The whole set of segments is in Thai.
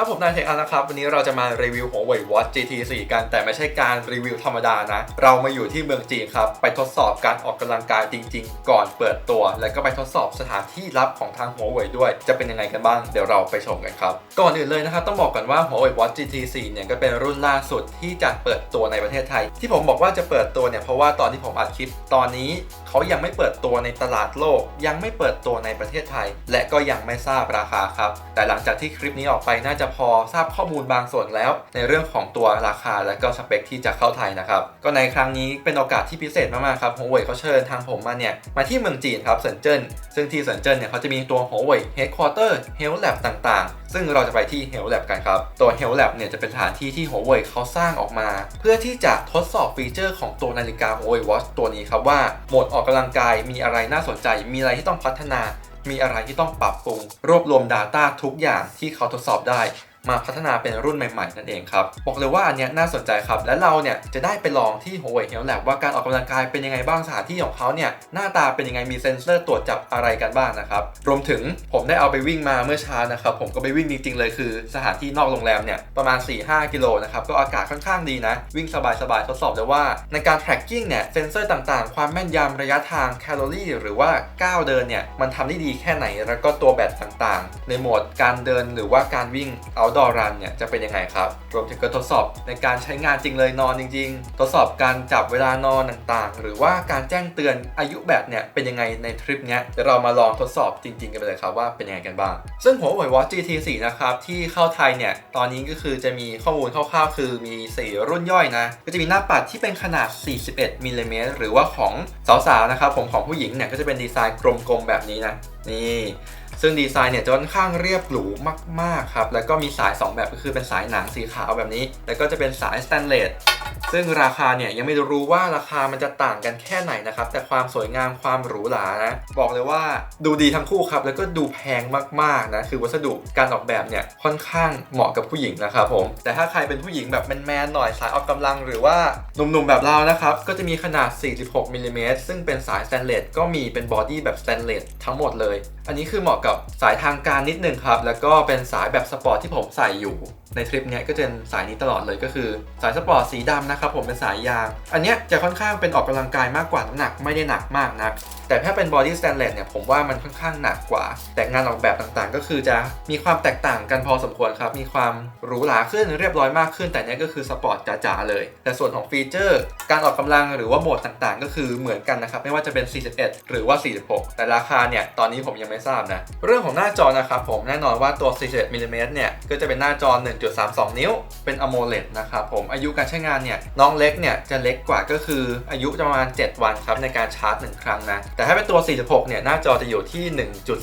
สวัสดีครับ ผมนายเทคอันนะครับ วันนี้เราจะมารีวิวหัวเว่ย Watch GT 4 กัน แต่ไม่ใช่การรีวิวธรรมดานะ เรามาอยู่ที่เมืองจีนครับ ไปทดสอบการออกกำลังกายจริง ๆ ก่อนเปิดตัว แล้วก็ไปทดสอบสถานที่ลับของทางหัวเว่ยด้วย จะเป็นยังไงกันบ้าง เดี๋ยวเราไปชมกันครับ ก่อนอื่นเลยนะครับต้องบอกก่อนว่าหัวเว่ย Watch GT 4 เนี่ยก็เป็นรุ่นล่าสุดที่จะเปิดตัวในประเทศไทย ที่ผมบอกว่าจะเปิดตัวเนี่ยเพราะว่าตอนที่ผมอัดคลิปตอนนี้เขายังไม่เปิดตัวในตลาดโลก ยังไม่เปิดตัวในประเทศไทย และก็ยังไม่ทราบราคาครับแต่หลังจากที่คลิปนี้ออกไปน่าจะพอทราบข้อมูลบางส่วนแล้ว ในเรื่องของตัวราคาและก็สเปคที่จะเข้าไทยนะครับก็ในครั้งนี้เป็นโอกาสที่พิเศษมากๆครับหัวเว่ยเขาเชิญทางผมมาเนี่ยมาที่เมืองจีนครับเซินเจิ้นซึ่งที่เซินเจิ้นเนี่ยเขาจะมีตัวหัวเว่ย Headquarter Health Lab ต่างๆ ซึ่งเราจะไปที่ Health Lab กันครับตัว Health Lab เนี่ยจะเป็นสถานที่ที่หัวเว่ยเขาสร้างออกมา เพื่อที่จะทดสอบฟีเจอร์ของตัวนาฬิกาหัวเว่ย Watch ตัวนี้ครับว่าโหมดออกกำลังกายมีอะไรน่าสนใจ มีอะไรที่ต้องพัฒนามีอะไรที่ต้องปรับปรุง รวบรวม Data ทุกอย่างที่เขาทดสอบได้ มาพัฒนาเป็นรุ่นใหม่ๆ นั่นเองครับ บอกเลยว่าอันเนี้ยน่าสนใจครับ และเราเนี่ยจะได้ไปลองที่ Huawei Health Lab ว่าการออกกำลังกายเป็นยังไงบ้างสถานที่ของเขาเนี่ยหน้าตาเป็นยังไงมีเซ็นเซอร์ตรวจจับอะไรกันบ้างนะครับ รวมถึงผมได้เอาไปวิ่งมาเมื่อเช้านะครับ ผมก็ไปวิ่งจริงๆเลยคือ สถานที่นอกโรงแรมเนี่ยประมาณ 4-5 กิโลนะครับก็อากาศค่อนข้างดีนะ วิ่งสบายๆทดสอบได้ว่าในการ tracking เนี่ยเซ็นเซอร์ต่างๆ ความแม่นยำระยะทางแคลอรี่หรือว่าก้าวเดินเนี่ยมันทำได้ดีแค่ไหนแล้วก็ตัวแบตต่างๆ ในโหมดการเดินหรือว่าการวิ่งเอา outdoor run เนี่ยจะเป็นยังไงครับ รวมถึงการทดสอบในการใช้งานจริงเลยนอนจริง ๆ ทดสอบการจับเวลานอนต่างๆ หรือว่าการแจ้งเตือนอายุแบตเนี่ยเป็นยังไงในทริปเนี้ยเดี๋ยวเรามาลองทดสอบจริง ๆ กันไปเลยครับว่าเป็นยังไงกันบ้าง ซึ่งหัวเว่ย Watch GT 4นะครับที่เข้าไทยเนี่ยตอนนี้ก็คือจะมีข้อมูลคร่าวๆ คือมี 4 รุ่นย่อยนะ ก็จะมีหน้าปัดที่เป็นขนาด 41มิลลิเมตรหรือว่าของสาวๆนะครับผมของผู้หญิงเนี่ยก็จะเป็นดีไซน์กลมๆแบบนี้นะนี่ซึ่งดีไซน์เนี่ยจะค่อนข้างเรียบหรูมากๆครับ แล้วก็มีสาย 2 แบบก็คือเป็นสายหนังสีขาวแบบนี้ แล้วก็จะเป็นสายสแตนเลสซึ่งราคาเนี่ยยังไม่รู้ว่าราคามันจะต่างกันแค่ไหนนะครับ แต่ความสวยงามความหรูหรานะบอกเลยว่าดูดีทั้งคู่ครับ แล้วก็ดูแพงมากๆนะคือวัสดุการออกแบบเนี่ยค่อนข้างเหมาะกับผู้หญิงนะครับผมแต่ถ้าใครเป็นผู้หญิงแบบแมนๆหน่อยสายออกกำลังหรือว่าหนุ่มๆแบบเรานะครับก็จะมีขนาด 46มิลลิเมตรซึ่งเป็นสายสแตนเลสก็มีเป็นบอดี้แบบสแตนเลสทั้งหมดเลยอันนี้คือเหมาะกับสายทางการนิดนึงครับ แล้วก็เป็นสายแบบสปอร์ตที่ผมใส่อยู่ ในทริปเนี้ยก็จะเป็นสายนี้ตลอดเลยก็คือ สายสปอร์ตสีดำนะครับผมเป็นสายยาง อันเนี้ยจะค่อนข้างเป็นออกกำลังกายมากกว่าน้ำหนักไม่ได้หนักมากนัก แต่ถ้าเป็นบอดี้สแตนเลสเนี่ยผมว่ามันค่อนข้างหนักกว่า แต่งานออกแบบต่างๆ ก็คือจะมีความแตกต่างกันพอสมควรครับ มีความหรูหราขึ้นเรียบร้อยมากขึ้น แต่เนี้ยก็คือสปอร์ตจ๋าๆเลย แต่ส่วนของฟีเจอร์ การออกกำลังหรือว่าโหมดต่างๆ ก็คือเหมือนกันนะครับไม่ว่าจะเป็น 41 หรือว่า 46 แต่ราคาเนี่ยตอนนี้ผมยังไม่ทราบนะเรื่องของหน้าจอนะครับผมแน่นอนว่าตัว 41มิลลิเมตรเนี่ยก็จะเป็นหน้าจอ1.32 นิ้ว เป็น AMOLED นะครับผม อายุการใช้งานเนี่ย น้องเล็กเนี่ยจะเล็กกว่าก็คืออายุประมาณ 7 วันครับในการชาร์จ 1 ครั้งนะ แต่ถ้าเป็นตัว 46 เนี่ย หน้าจอจะอยู่ที่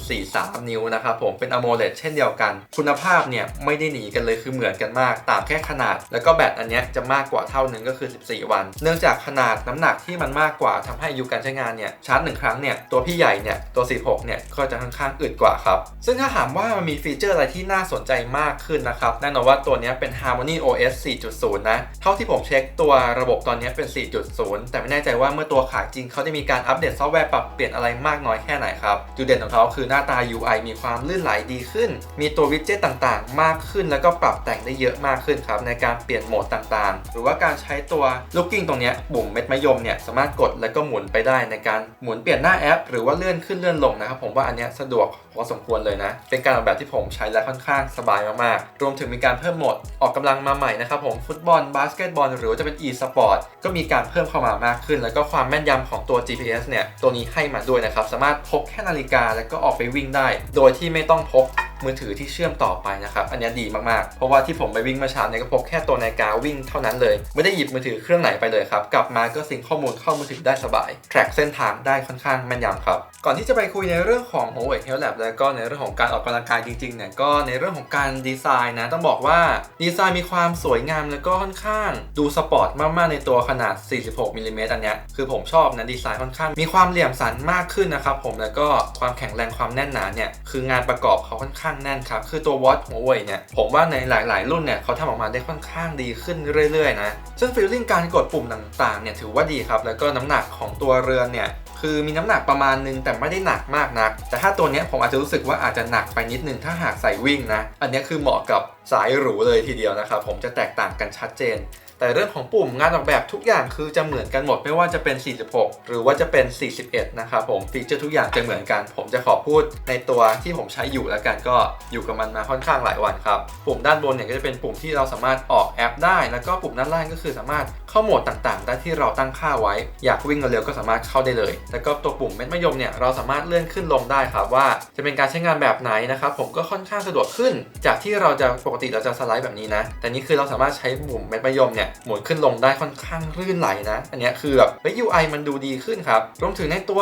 1.43 นิ้วนะครับผม เป็น AMOLED เช่นเดียวกัน คุณภาพเนี่ยไม่ได้หนีกันเลยคือเหมือนกันมาก ต่างแค่ขนาด แล้วก็แบตอันเนี้ยจะมากกว่าเท่านึงก็คือ 14 วัน เนื่องจากขนาดน้ำหนักที่มันมากกว่าทำให้อายุการใช้งานเนี่ยชาร์จ 1 ครั้งเนี่ยตัวพี่ใหญ่เนี่ยตัว 46 เนี่ยก็จะค่อนข้างอึดกว่าครับ ซึ่งถ้าถามว่ามันมีฟีเจอร์อะไรที่น่าสนใจมากขึ้นนะครับแน่นอนว่าตัวนี้เป็น Harmony OS 4.0 นะ เท่าที่ผมเช็คตัวระบบตอนนี้เป็น 4.0 แต่ไม่แน่ใจว่าเมื่อตัวขายจริงเขาจะมีการอัปเดตซอฟต์แวร์ปรับเปลี่ยนอะไรมากน้อยแค่ไหนครับจุดเด่นของเขาคือหน้าตา UI มีความลื่นไหลดีขึ้น มีตัววิดเจ็ตต่างๆ มากขึ้น แล้วก็ปรับแต่งได้เยอะมากขึ้นครับในการเปลี่ยนโหมดต่างๆ หรือว่าการใช้ตัว looking ตรงนี้ปุ่มเม็ดมะยมเนี่ยสามารถกดแล้วก็หมุนไปได้ในการหมุนเปลี่ยนหน้าแอป หรือว่าเลื่อนขึ้นเลื่อนลงนะครับผมว่าอันนี้สะดวกพอสมควรเลยนะ เป็นการออกแบบที่ผมใช้และค่อนข้างสบายมากๆ รวมถึงมีการเพิ่มหมดออกกำลังมาใหม่นะครับผมฟุตบอลบาสเกตบอลหรือว่าจะเป็น e-sport ก็มีการเพิ่มเข้ามามากขึ้น แล้วก็ความแม่นยำของตัว GPS เนี่ยตัวนี้ให้มาด้วยนะครับสามารถพกแค่นาฬิกาแล้วก็ออกไปวิ่งได้ โดยที่ไม่ต้องพกมือถือที่เชื่อมต่อไปนะครับ อันนี้ดีมากๆ เพราะว่าที่ผมไปวิ่งมื่อเช้าเนี่ยก็พกแค่ตัวนาฬิกาวิ่งเท่านั้นเลย ไม่ได้หยิบมือถือเครื่องไหนไปเลยครับ กลับมาก็สิงข้อมูลเข้ามือถือได้สบาย แทร็กเส้นทางได้ค่อนข้างแม่นยำครับ ก่อนที่จะไปคุยในเรื่องของ Huawei Health Lab แล้วก็ในเรื่องของการออกกำลังกายจริงๆเนี่ยก็ในเรื่องของการดีไซน์นะต้องบอกว่าดีไซน์มีความสวยงามแล้วก็ค่อนข้างดูสปอร์ตมากๆในตัวขนาด 46มิลลิเมตรอันเนี้ยคือผมชอบนะดีไซน์ค่อนข้างมีความเหลี่ยมสันมากขึ้นนะครับผมแล้วก็ความแข็งแรงความแน่นหนาเนี่ยคืองานประกอบเขาค่อนข้างแน่นครับ คือตัว Watch Huawei เนี่ย ผมว่าในหลาย ๆ รุ่นเนี่ยเขาทำออกมาได้ค่อนข้างดีขึ้นเรื่อย ๆ นะ ซึ่งฟีลลิ่งการกดปุ่มต่าง ๆ เนี่ยถือว่าดีครับ แล้วก็น้ำหนักของตัวเรือนเนี่ยคือมีน้ำหนักประมาณนึงแต่ไม่ได้หนักมากนัก แต่ถ้าตัวเนี้ยผมอาจจะรู้สึกว่าอาจจะหนักไปนิดนึงถ้าหากใส่วิ่งนะ อันนี้คือเหมาะกับสายหรูเลยทีเดียวนะครับผมจะแตกต่างกันชัดเจน แต่เรื่องของปุ่มงานออกแบบทุกอย่างคือจะเหมือนกันหมดไม่ว่าจะเป็น 46 หรือว่าจะเป็น 41 นะครับผมฟีเจอร์ทุกอย่างจะเหมือนกัน ผมจะขอพูดในตัวที่ผมใช้อยู่แล้วกันก็อยู่กับมันมาค่อนข้างหลายวันครับ ปุ่มด้านบนเนี่ยก็จะเป็นปุ่มที่เราสามารถออกแอปได้ แล้วก็ปุ่มด้านล่างก็คือสามารถเข้าโหมดต่างๆ ได้ที่เราตั้งค่าไว้ อยากวิ่งเร็วๆก็สามารถเข้าได้เลย แล้วก็ตัวปุ่มเม็ดมะยมเนี่ยเราสามารถเลื่อนขึ้นลงได้ครับว่าจะเป็นการใช้งานแบบไหนนะครับผมก็ค่อนข้างสะดวกขึ้น จากที่เราจะปกติเราจะสไลด์แบบนี้นะ แต่นี่คือเราสามารถใช้ปุ่มเม็ดมะยมเนี่ยหมุนขึ้นลงได้ค่อนข้างลื่นไหลนะ อันนี้คือแบบเฮ้ย UI มันดูดีขึ้นครับรวมถึงในตัว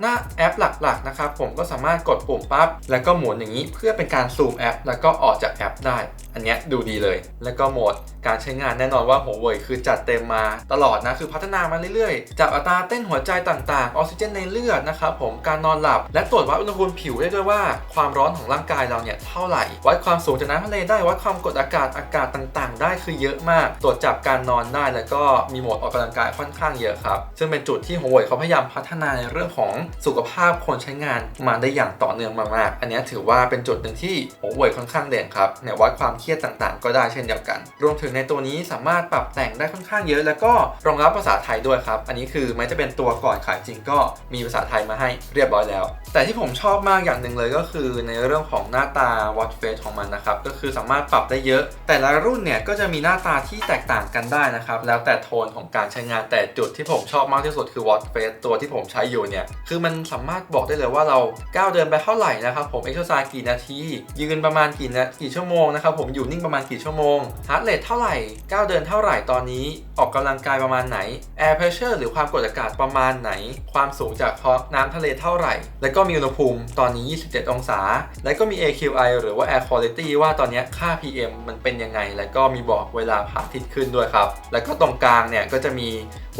หน้าแอปหลักๆนะครับผมก็สามารถกดปุ่มปั๊บแล้วก็หมุนอย่างนี้เพื่อเป็นการซูมแอป แล้วก็ออกจากแอปได้ อันนี้ดูดีเลย แล้วก็โหมดการใช้งานแน่นอนว่าหัวเว่ยคือจัดเต็มมาตลอดนะคือพัฒนามาเรื่อยๆจับอัตราเต้นหัวใจต่างๆ ออกซิเจนในเลือดนะครับผมการนอนหลับ และตรวจวัดอุณหภูมิผิวได้ด้วยว่าความร้อนของร่างกายเราเนี่ยเท่าไหร่ วัดความสูงจากน้ำทะเลได้วัดความกดอากาศอากาศต่างๆ ได้คือเยอะมาก ตรวจจับการนอนได้แล้วก็มีโหมดออกกำลังกายค่อนข้างเยอะครับซึ่งเป็นจุดที่หัวเวยเขาพยายามพัฒนาในเรื่องของสุขภาพคนใช้งานมาได้อย่างต่อเนื่องมากๆ อันนี้ถือว่าเป็นจุดหนึ่งที่หัวเวยค่อนข้างเด่นครับเนี่ยวัดความเครียดต่างๆ ก็ได้เช่นเดียวกัน รวมถึงในตัวนี้สามารถปรับแต่งได้ค่อนข้างเยอะแล้วก็รองรับภาษาไทยด้วยครับ อันนี้คือแม้จะเป็นตัวก่อนขายจริงก็มีภาษาไทยมาให้เรียบร้อยแล้ว แต่ที่ผมชอบมากอย่างหนึ่งเลยก็คือในเรื่องของหน้าตา watch face ของมันนะครับ ก็คือสามารถปรับได้เยอะ แต่ละรุ่นเนี่ยก็จะมีหน้าตาที่แตกต่างกันได้นะครับ แล้วแต่โทนของการใช้งานแต่จุดที่ผมชอบมากที่สุดคือ watch face ตัวที่ผมใช้อยู่เนี่ยคือมันสามารถบอกได้เลยว่าเราก้าวเดินไปเท่าไหร่นะครับผม exercise กี่นาทียืนประมาณกี่นากี่ชั่วโมงนะครับผมอยู่นิ่งประมาณกี่ชั่วโมง heart rate เท่าไหร่ก้าวเดินเท่าไหร่ตอนนี้ ออกกำลังกายประมาณไหน air pressure หรือความกดอากาศประมาณไหน ความสูงจากน้ำทะเลเท่าไหร่ แล้วก็มีอุณหภูมิตอนนี้ 27 องศา แล้วก็มี AQI หรือว่า air quality ว่าตอนนี้ค่า PM มันเป็นยังไง แล้วก็มีบอกเวลาผ่าทิศขึ้นด้วยครับ แล้วก็ตรงกลางเนี่ยก็จะมี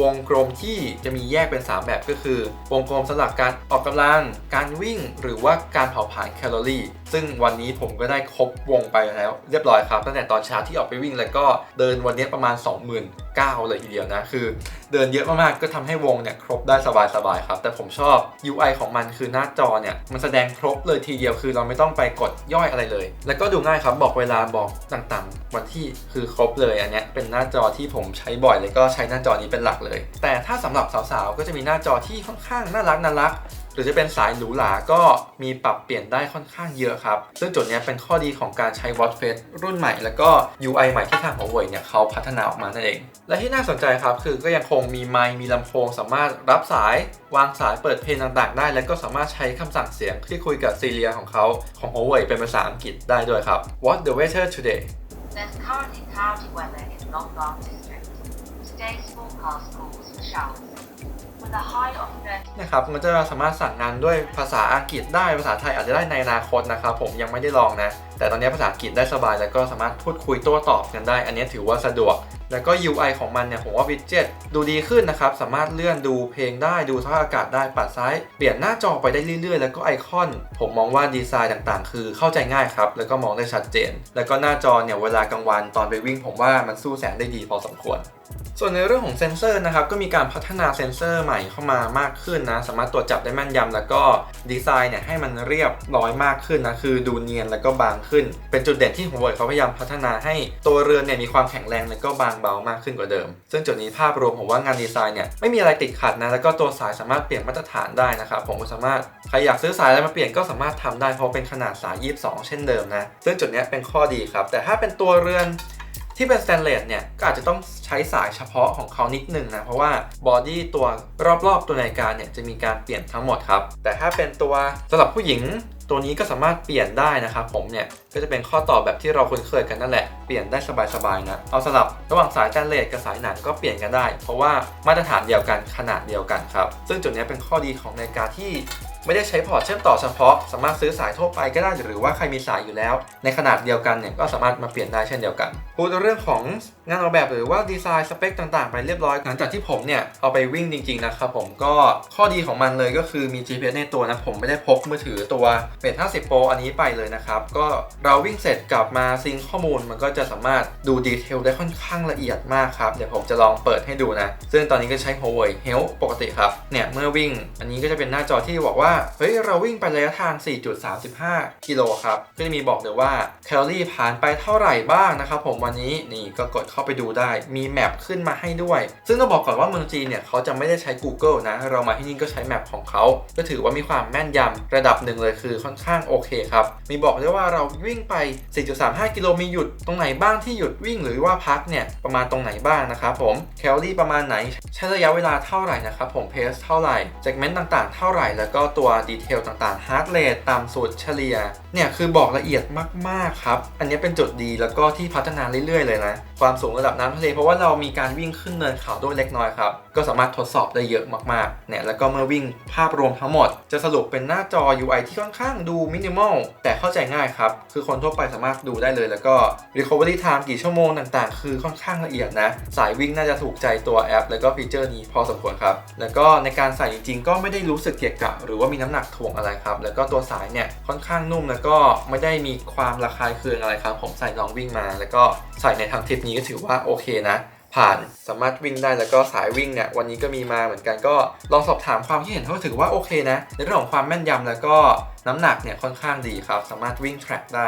วงกลมที่จะมีแยกเป็น 3 แบบก็คือ วงกลมสำหรับการออกกำลัง การวิ่ง หรือว่าการเผาผลาญแคลอรี่ ซึ่งวันนี้ผมก็ได้ครบวงไปแล้ว เรียบร้อยครับ ตั้งแต่ตอนเช้าที่ออกไปวิ่งแล้วก็เดินวันนี้ประมาณ 29,000เลยทีเดียวนะ คือเดินเยอะมากๆ ก็ทำให้วงเนี่ยครบได้สบายๆครับ แต่ผมชอบ UI ของมันคือหน้าจอเนี่ย มันแสดงครบเลยทีเดียวคือเราไม่ต้องไปกดย่อยอะไรเลย แล้วก็ดูง่ายครับบอกเวลาบอกต่างๆ วันที่คือครบเลยอันเนี้ยเป็นหน้าจอที่ผมใช้บ่อยเลยก็ใช้หน้าจอนี้เป็นหลักเลย แต่ถ้าสำหรับสาวๆก็จะมีหน้าจอที่ค่อนข้างน่ารักน่ารัก หรือจะเป็นสายหรูหราก็มีปรับเปลี่ยนได้ค่อนข้างเยอะครับ ซึ่งจุดนี้เป็นข้อดีของการใช้ Watch Face รุ่นใหม่ แล้วก็ UI ใหม่ที่ทางหัวเว่ยเนี่ยเขาพัฒนาออกมานั่นเอง และที่น่าสนใจครับคือก็ยังคงมีไมค์มีลำโพง สามารถรับสายวางสายเปิดเพลงต่างๆ ได้ แล้วก็สามารถใช้คำสั่งเสียงที่คุยกับซีเรียของเขาของหัวเว่ยเป็นภาษาอังกฤษได้ด้วยครับ What the weather today There's currently cloudy weather in Longbao district. นะครับมันจะสามารถสั่งงานด้วยภาษาอังกฤษได้ภาษาไทยอาจจะได้ในอนาคตนะครับผมยังไม่ได้ลองนะ แต่ตอนนี้ภาษาอังกฤษได้สบายแล้วก็สามารถพูดคุยโต้ตอบกันได้ อันนี้ถือว่าสะดวก แล้วก็ UI ของมันเนี่ยผมว่าวิดเจ็ตดูดีขึ้นนะครับ สามารถเลื่อนดูเพลงได้ดูสภาพอากาศได้ปัดซ้าย เปลี่ยนหน้าจอไปได้เรื่อยๆ แล้วก็ไอคอน ผมมองว่าดีไซน์ต่างๆ คือเข้าใจง่ายครับแล้วก็มองได้ชัดเจน แล้วก็หน้าจอเนี่ยเวลากลางวันตอนไปวิ่ง ผมว่ามันสู้แสงได้ดีพอสมควร ส่วนในเรื่องของเซนเซอร์นะครับก็มีการพัฒนาเซนเซอร์ใหม่เข้ามามากขึ้นนะ สามารถตรวจจับได้แม่นยำแล้วก็ดีไซน์เนี่ยให้มันเรียบร้อยมากขึ้นนะ คือดูเนียนแล้วก็บางขึ้น เป็นจุดเด่นที่หัวเว่ยเขาพยายามพัฒนาให้ตัวเรือนเนี่ยมีความแข็งแรงแล้วก็บางเบามากขึ้นกว่าเดิม ซึ่งจุดนี้ภาพรวมผมว่างานดีไซน์เนี่ยไม่มีอะไรติดขัดนะแล้วก็ตัวสายสามารถเปลี่ยนมาตรฐานได้นะครับผมก็สามารถใครอยากซื้อสายอะไรมาเปลี่ยนก็สามารถทำได้เพราะเป็นขนาดสาย 22 เช่นเดิมนะซึ่งจุดนี้เป็นข้อดีครับแต่ถ้าเป็นตัวเรือน ที่เป็นสแตนเลสเนี่ยก็อาจจะต้องใช้สายเฉพาะของเขานิดนึงนะ เพราะว่าบอดี้ตัวรอบๆตัวนาฬิกาเนี่ยจะมีการเปลี่ยนทั้งหมดครับ แต่ถ้าเป็นตัวสำหรับผู้หญิงตัวนี้ก็สามารถเปลี่ยนได้นะครับผมเนี่ยก็จะเป็นข้อต่อแบบที่เราคุ้นเคยกันนั่นแหละ เปลี่ยนได้สบายๆนะ เอาสลับระหว่างสายแตนเลสกับสายหนังก็เปลี่ยนกันได้ เพราะว่ามาตรฐานเดียวกันขนาดเดียวกันครับ ซึ่งจุดนี้เป็นข้อดีของนาฬิกาที่ ไม่ได้ใช้พอร์ตเชื่อมต่อเฉพาะ สามารถซื้อสายทั่วไปก็ได้หรือว่าใครมีสายอยู่แล้ว ในขนาดเดียวกันเนี่ยก็สามารถมาเปลี่ยนได้เช่นเดียวกันพูดเรื่องของ งานออกแบบหรือว่าดีไซน์สเปคต่างๆ ไปเรียบร้อย หลังจากที่ผมเนี่ย เอาไปวิ่งจริง ๆ นะครับผมก็ข้อดีของมันเลยก็คือมี GPS ในตัวนะ ผมไม่ได้พกมือถือตัวเบท50 Pro อันนี้ไปเลยนะครับ ก็เราวิ่งเสร็จกลับมาซิงข้อมูล มันก็จะสามารถดูดีเทลได้ค่อนข้างละเอียดมากครับ เดี๋ยวผมจะลองเปิดให้ดูนะ ซึ่งตอนนี้ก็ใช้ Huawei Health ปกติครับเนี่ยเมื่อวิ่ง อันนี้ก็จะเป็นหน้าจอที่บอกว่าเฮ้ยเราวิ่งไประยะทาง 4.35 กิโลครับก็จะมีบอกเลยว่าแคลอรี่ผ่านไปเท่าไหร่บ้างนะครับผมวันนี้นี่ก็กดเข้าไปดูได้ มีแมปขึ้นมาให้ด้วย ซึ่งต้องบอกก่อนว่าเมืองจีนเนี่ยเขาจะไม่ได้ใช้ Google นะ เรามาที่นี่ก็ใช้แมปของเขา ก็ถือว่ามีความแม่นยำระดับหนึ่งเลยคือค่อนข้างโอเคครับ มีบอกด้วยว่าเราวิ่งไป 4.35 กิโลมีหยุดตรงไหนบ้างที่หยุดวิ่งหรือว่าพักเนี่ยประมาณตรงไหนบ้างนะครับผมแคลอรี่ประมาณไหนใช้ระยะเวลาเท่าไหร่นะครับผมเพสเท่าไหร่เซกเมนต์ต่างๆ เท่าไหร่แล้วก็ตัวดีเทลต่างๆฮาร์ดเรทตามสูตรเฉลี่ยเนี่ยคือบอกละเอียดมากๆครับอันนี้เป็นจุดดีแล้วก็ที่พัฒนาเรื่อยๆเลยนะความสงระดับน้ำทะเลเพราะว่าเรามีการวิ่งขึ้นเนินเขาด้วยเล็กน้อยครับ ก็สามารถทดสอบได้เยอะมากๆเนี่ยแล้วก็เมื่อวิ่งภาพรวมทั้งหมด จะสรุปเป็นหน้าจอ UI ที่ค่อนข้างดูมินิมอลแต่เข้าใจง่ายครับ คือคนทั่วไปสามารถดูได้เลยแล้วก็ Recovery Time กี่ชั่วโมงต่างๆ คือค่อนข้างละเอียดนะ สายวิ่งน่าจะถูกใจตัวแอป แล้วก็ฟีเจอร์นี้พอสมควรครับ แล้วก็ในการใส่จริงๆก็ไม่ได้รู้สึกเกียกกะหรือว่ามีน้ำหนักถ่วงอะไรครับ แล้วก็ตัวสายเนี่ยค่อนข้างนุ่มแล้วก็ไม่ได้มีความระคายเคืองอะไรครับผมใส่ลองวิ่งมา แล้วก็ใส่ในทางทริปนี้ก็ถือว่าโอเคนะ ผ่านสามารถวิ่งได้แล้วก็สายวิ่งเนี่ยวันนี้ก็มีมาเหมือนกันก็ลองสอบถามความคิดเห็นเขาถือว่าโอเคนะ ในเรื่องของความแม่นยำแล้วก็น้ำหนักเนี่ยค่อนข้างดีครับ สามารถวิ่งแทร็กได้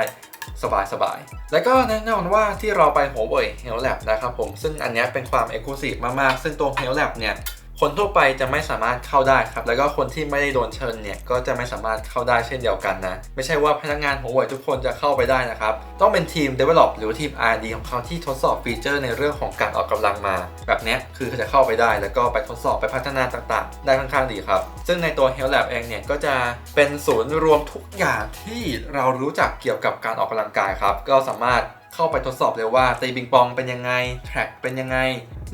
สบายสบายๆแล้วก็แน่นอนว่าที่เราไปหัวเว่ยเฮลแลบนะครับผม ซึ่งอันนี้เป็นความเอกลักษณ์มาก ๆ ซึ่งตัวเฮลแลบเนี่ย คนทั่วไปจะไม่สามารถเข้าได้ครับ แล้วก็คนที่ไม่ได้โดนเชิญเนี่ยก็จะไม่สามารถเข้าได้เช่นเดียวกันนะ ไม่ใช่ว่าพนักงานหัวเว่ยทุกคนจะเข้าไปได้นะครับ ต้องเป็นทีม Develop หรือทีม R&D ของเขาที่ทดสอบฟีเจอร์ในเรื่องของการออกกำลังมา แบบนี้คือเขาจะเข้าไปได้ แล้วก็ไปทดสอบไปพัฒนาต่างๆ ได้ค่อนข้างดีครับ ซึ่งในตัว Health Lab เองเนี่ยก็จะเป็นศูนย์รวมทุกอย่างที่เรารู้จักเกี่ยวกับการออกกำลังกายครับ ก็สามารถเข้าไปทดสอบเลยว่าตีปิงปองเป็นยังไงแทร็กเป็นยังไง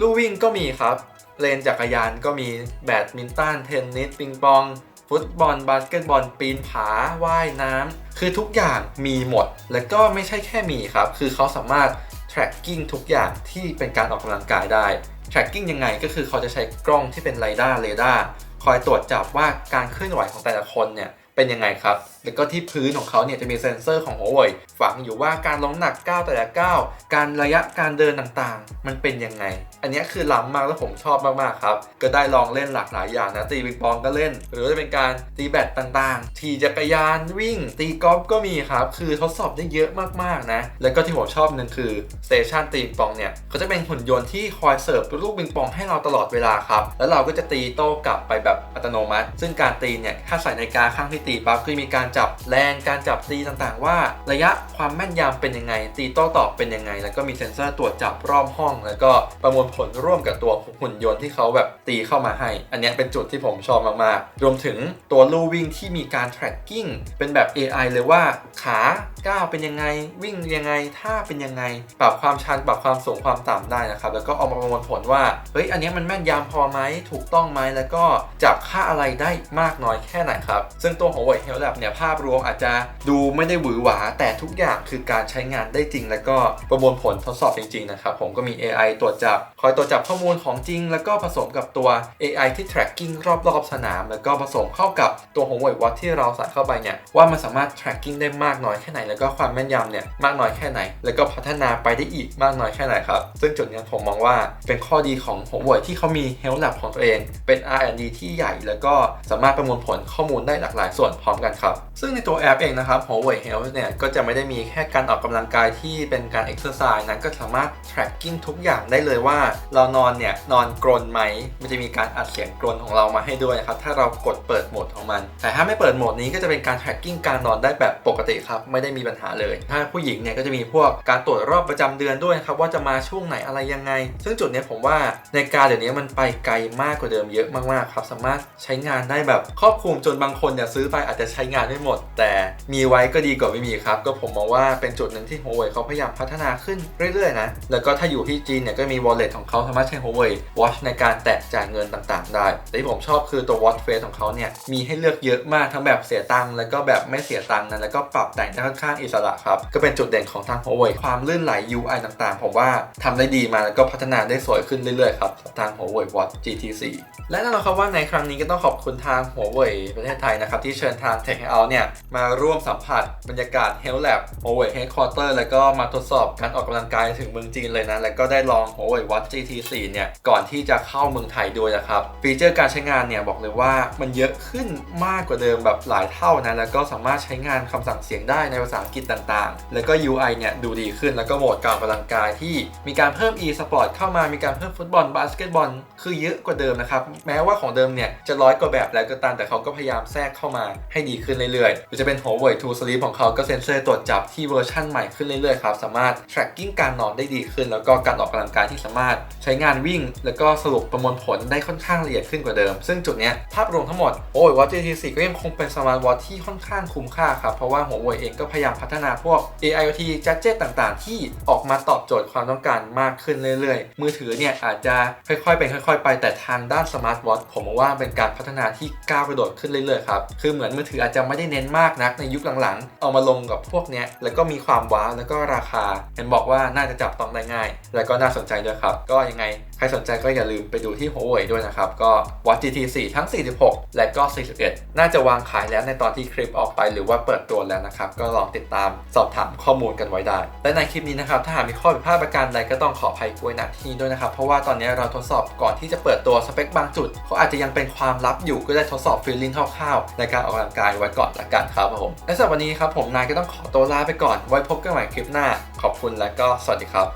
ลู่วิ่งก็มีครับ เลนจักรยานก็มีแบดมินตันเทนนิสปิงปอง ฟุตบอล บาสเกตบอล ปีนผาว่ายน้ำคือทุกอย่างมีหมด แล้วก็ไม่ใช่แค่มีครับ คือเขาสามารถ tracking ทุกอย่างที่เป็นการออกกำลังกายได้ tracking ยังไงก็คือเขาจะใช้กล้องที่เป็นไรด้าเรดาร์คอยตรวจจับว่าการเคลื่อนไหวของแต่ละคนเนี่ยเป็นยังไงครับ แล้วก็ที่พื้นของเขาเนี่ยจะมีเซ็นเซอร์ของ Huawei ฝังอยู่ว่าการลงหนักก้าวแต่ละก้าวการระยะการเดินต่างๆ มันเป็นยังไง อันนี้คือล้ำมากแล้วผมชอบมากๆครับ ก็ได้ลองเล่นหลากหลายอย่างนะ ตีปิงปองก็เล่น หรือจะเป็นการตีแบดต่างๆ ขี่จักรยานวิ่ง ตีกอล์ฟก็มีครับ คือทดสอบได้เยอะมากๆนะ แล้วก็ที่ผมชอบหนึ่งคือสเตชันตีปิงปองเนี่ยเขาจะเป็นหุ่นยนต์ที่คอยเสิร์ฟลูกปิงปองให้เราตลอดเวลาครับ แล้วเราก็จะตีโต้กลับไปแบบอัตโนมัติ ซึ่งการตีเนี่ยถ้าใส่นาฬิกาข้างที่ตีปั๊บคือมีการจับแรงการจับตีต่างๆ ว่าระยะความแม่นยำเป็นยังไง ตีโต้ตอบเป็นยังไง แล้วก็มีเซ็นเซอร์ตรวจจับรอบห้อง แล้วก็ประมวลผลร่วมกับตัวหุ่นยนต์ที่เขาแบบตีเข้ามาให้ อันนี้เป็นจุดที่ผมชอบมากๆรวมถึงตัวลู่วิ่งที่มีการ tracking เป็นแบบ AI เลยว่าขาก้าวเป็นยังไง วิ่งยังไงท่าเป็นยังไง ปรับความชันปรับความสูงความต่ำได้นะครับแล้วก็เอามาประมวลผลว่าเฮ้ยอันนี้มันแม่นยำพอไหมถูกต้องไหมแล้วก็จับค่าอะไรได้มากน้อยแค่ไหนครับซึ่งตัวของ Huawei Health Lab เนี่ยภาพรวมอาจจะดูไม่ได้หวือหวา แต่ทุกอย่างคือการใช้งานได้จริง แล้วก็ประมวลผลทดสอบจริงๆนะครับผมก็มี AI ตรวจจับ คอยตรวจจับข้อมูลของจริง แล้วก็ผสมกับตัว AI ที่ tracking รอบๆสนาม แล้วก็ผสมเข้ากับตัวของ Huawei Watch ที่เราใส่เข้าไปเนี่ยว่ามันสามารถ tracking ได้มากน้อยแค่ไหน แล้วก็ความแม่นยำเนี่ยมากน้อยแค่ไหน แล้วก็พัฒนาไปได้อีกมากน้อยแค่ไหนครับซึ่งจุดนี้ผมมองว่าเป็นข้อดีของ Huawei ที่เขามี Health Lab ของตัวเอง เป็น R&D ที่ใหญ่ แล้วก็สามารถประมวลผลข้อมูลได้หลากหลายส่วนพร้อมกันครับซึ่งในตัวแอปเองนะครับ Huawei Health เนี่ยก็จะไม่ได้มีแค่การออกกำลังกายที่เป็นการ exercise นั้นก็สามารถ tracking ทุกอย่างได้เลยว่า เรานอนเนี่ยนอนกรนไหม มันจะมีการอัดเสียงกรนของเรามาให้ด้วยนะครับ ถ้าเรากดเปิดโหมดของมัน แต่ถ้าไม่เปิดโหมดนี้ก็จะเป็นการ tracking การนอนได้แบบปกติครับ ไม่ได้มีปัญหาเลย ถ้าผู้หญิงเนี่ยก็จะมีพวกการตรวจรอบประจำเดือนด้วยครับว่าจะมาช่วงไหนอะไรยังไง ซึ่งจุดนี้ผมว่าในการเดี๋ยวนี้มันไปไกลมากกว่าเดิมเยอะมากๆครับสามารถใช้งานได้แบบครอบคลุมจนบางคนเนี่ยซื้อไปอาจจะใช้งานไม่หมด แต่มีไว้ก็ดีกว่าไม่มีครับ ก็ผมมองว่าเป็นจุดหนึ่งที่ Huawei เขาพยายามพัฒนาขึ้นเรื่อยๆนะ แล้วก็ถ้าอยู่ที่จีนเนี่ยก็มี wallet ของเขาสามารถใช้ Huawei Watch ในการแตะจ่ายเงินต่างๆ ได้ แต่ที่ผมชอบคือตัว Watch Face ของเขาเนี่ยมีให้เลือกเยอะมากทั้งแบบเสียตังค์แล้วก็แบบไม่เสียตังค์นะแล้วก็ปรับแต่งได้ค่อนข้างอิสระครับก็เป็นจุดเด่นของทาง Huawei ความลื่นไหล UI ต่างๆ ผมว่าทำได้ดีมาแล้วก็พัฒนาได้สวยขึ้นเรื่อยๆครับทาง Huawei Watch GT4 และแน่นอนครับว่าในครั้งนี้ก็ต้องขอบคุณทาง Huawei ประเทศไทยนะครับที่เชิญทาง Tech Out เนี่ยมาร่วมสัมผัสบรรยากาศ Health Lab Huawei Headquarter แล้วก็มาทดสอบการออกกำลังกายถึงเมืองจีนเลยนะ แล้วก็ได้ลอง Huawei Watch GT4 เนี่ย ก่อนที่จะเข้าเมืองไทยด้วยนะครับ ฟีเจอร์การใช้งานเนี่ย บอกเลยว่ามันเยอะขึ้นมากกว่าเดิมแบบหลายเท่านะ แล้วก็สามารถใช้งานคำสั่งเสียงได้ในภาษาอังกฤษต่างๆ แล้วก็ UI เนี่ยดูดีขึ้น แล้วก็โหมดการออกกำลังกายที่มีการเพิ่ม e-sport เข้ามา มีการเพิ่มฟุตบอล บาสเกตบอล คือเยอะกว่าเดิมนะครับ แม้ว่าของเดิมเนี่ยจะร้อยกว่าแบบแล้วก็ตาม แต่เขาก็พยายามแทรกเข้ามาให้ดีขึ้นเรื่อยๆหรือจะเป็น Huawei True Sleep ของเขาก็เซ็นเซอร์ตรวจจับที่เวอร์ชั่นใหม่ขึ้นเรื่อยๆครับสามารถ tracking การนอนได้ดีขึ้น แล้วก็การออกกำลังกายที่สามารถใช้งานวิ่ง แล้วก็สรุปประมวลผลได้ค่อนข้างละเอียดขึ้นกว่าเดิม ซึ่งจุดนี้ภาพรวมทั้งหมด Huawei Watch GT4 ก็ยังคงเป็นสมาร์ทวอทที่ค่อนข้างคุ้มค่าครับเพราะว่า Huawei เองก็พยายามพัฒนาพวก AIoT gadget ต่างๆ ที่ออกมาตอบโจทย์ความต้องการมากขึ้นเรื่อยๆ มือถือเนี่ยอาจจะค่อยๆเป็นค่อย ๆ ไปแต่ทางด้านสมาร์ทวอทผมว่าเป็นการพัฒนาที่ก้าวกระโดดขึ้นเรื่อยๆครับคือเหมือนมือถืออาจจะไม่ได้เน้นมากนักในยุคหลังๆ เอามาลงกับพวกเนี้ยแล้วก็มีความว้าวแล้วก็ราคาเห็นบอกว่าน่าจะจับต้องได้ง่าย แล้วก็น่าสนใจด้วยครับ ก็ยังไงใครสนใจก็อย่าลืมไปดูที่ Huawei ด้วยนะครับ ก็ Watch GT 4 ทั้ง 46 และก็ 41 น่าจะวางขายแล้วในตอนที่คลิปออกไปหรือว่าเปิดตัวแล้วนะครับ ก็ลองติดตามสอบถามข้อมูลกันไว้ได้ และในคลิปนี้นะครับ ถ้าหากมีข้อผิดพลาดประการใดก็ต้องขออภัยกล้วยหนักที่ด้วยนะครับ เพราะว่าตอนนี้เราทดสอบก่อนที่จะเปิดตัวสเปคบางจุดเขาอาจจะยังเป็นความลับอยู่ก็ได้ทดสอบฟีลลิ่งคร่าวๆในการออกกำลังกายไว้ก่อนละกันครับผมและสำหรับวันนี้ครับผมนายก็ต้องขอตัวลาไปก่อน ไว้พบกันใหม่คลิปหน้า ขอบคุณและก็สวัสดีครับ